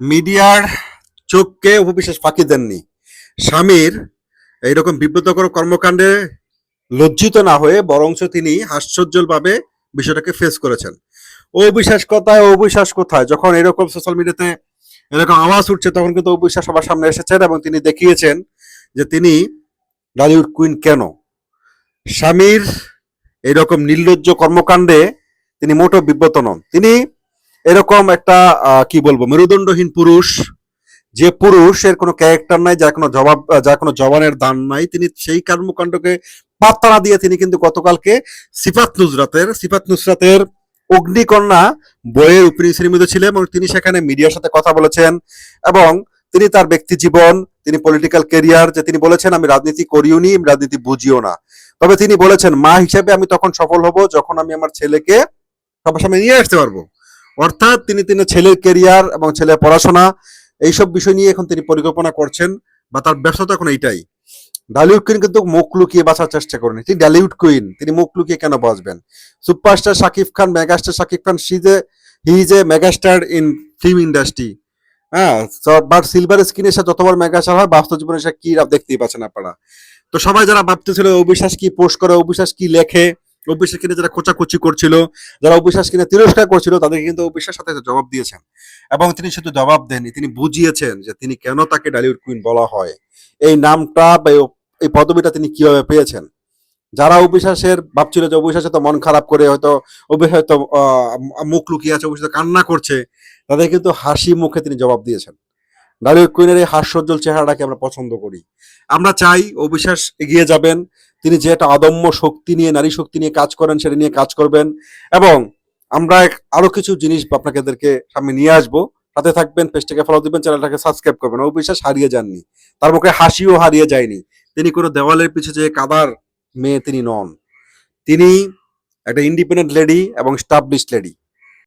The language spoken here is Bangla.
মিডিয়ার চোখকে উপবিশ্বাস ফাঁকি দেননি। স্বামীর এইরকম বিব্রতকর কর্মকাণ্ডে লজ্জিত না হয়ে বরঞ্চ তিনি হাস্যোজ্জ্বলভাবে বিষয়টাকে ফেস করেছেন। অবিশ্বাস কোথায় অবিশ্বাস কোথায়? যখন এরকম সোশ্যাল মিডিয়াতে এরকম আওয়াজ উঠছে, তখন কিন্তু অবিশ্বাস সবার সামনে এসেছেন এবং তিনি দেখিয়েছেন যে তিনি বলিউড কুইন কেন? স্বামীর এরকম নির্লজ্জ কর্মকাণ্ডে তিনি মোটো বিব্রত নন। তিনি এরকম একটা কি বলব, মেরুদণ্ডহীন পুরুষ, যে পুরুষের কোনো ক্যারেক্টার নাই, যার কোনো জবাব, যার কোনো জবানের দান নাই, তিনি সেই কর্মকাণ্ডকে পাত্তা না দিয়ে তিনি কিন্তু গতকালকে সিফাত নুসরাতের সিফাত নুসরাতের অগ্নিকন্যা বইয়ের ওপেনিং শ্রেণীতে ছিলেন এবং তিনি সেখানে মিডিয়ার সাথে কথা বলেছেন এবং তিনি তার ব্যক্তি জীবন, তিনি পলিটিক্যাল কেরিয়ার যে তিনি বলেছেন, আমি রাজনীতি করিও নি রাজনীতি বুঝিও না। তবে তিনি বলেছেন, মা হিসেবে আমি তখন সফল হব যখন আমি আমার ছেলেকে সবার সামনে নিয়ে আসতে পারব। অর্থাৎ তিনি তিনি ছেলের কেরিয়ার এবং ছেলের পড়াশোনা, এইসব বিষয় নিয়ে এখন তিনি পরিকল্পনা করছেন বা তার ব্যবসাটা এখন এইটাই। ডালিউড কুইন কিন্তু মুখ লুকিয়ে বাঁচার চেষ্টা করেন। তিনি ডালিউড কুইন তিনি মুখ লুকিয়ে কেন বাঁচবেন? সুপারস্টার শাকিব খান মেগাস্টার শাকিব খান সি যে he is a megastar in film industry হ্যাঁ বাট সিলভার স্ক্রিনে সে যতবার মেগাস্টার হয়, বাস্তব জীবনে সে কি দেখতেই পাচ্ছেন আপনারা। তো সবাই যারা ভাবতেছিল অবিশ্বাস কি পোস্ট করে, অবিশ্বাস কি লেখে অবিশ্বাস কিনে যারা কোচাকুচি করছিল, যারা অবিশ্বাস কিনে তিরস্কার করছিল, তাদেরকে কিন্তু অবিশ্বাস সাথে জবাব দিয়েছেন। এবং তিনি শুধু জবাব দেননি, তিনি বুঝিয়েছেন যে তিনি কেন তাকে ডালিউড কুইন বলা হয়। এই নামটা বা এই- পদবিটা তিনি কীভাবে পেয়েছেন? যারা অবিশ্বাসের ভাবছিল যে অবিশ্বাসে তো মন খারাপ করে হয়তো অবিশ্বাস হয়তো মুখ লুকিয়ে আছে অবিশ্বাস কান্না করছে, তাদের কিন্তু হাসি মুখে তিনি জবাব দিয়েছেন। ডালিউড কুইনের এই হাস্যোজ্জ্বল চেহারাটাকে আমরা পছন্দ করি। আমরা চাই অবিশ্বাস এগিয়ে যাবেন তিনি যে একটা অদম্য শক্তি নিয়ে, নারী শক্তি নিয়ে কাজ করেন, সেটা নিয়ে কাজ করবেন। এবং আমরা আরও কিছু জিনিস আপনাদেরকে সামনে নিয়ে আসব। সাথে থাকবেন, পেজটাকে ফলো দিবেন চ্যানেলটাকে সাবস্ক্রাইব করবেন। অবিশ্বাস হারিয়ে যাননি। তার মুখে হাসিও হারিয়ে যায়নি। তিনি কোনো দেওয়ালের পিছে যে কাদার মেয়ে তিনি নন। তিনি একটা ইন্ডিপেন্ডেন্ট লেডি এবং স্টাবলিশ লেডি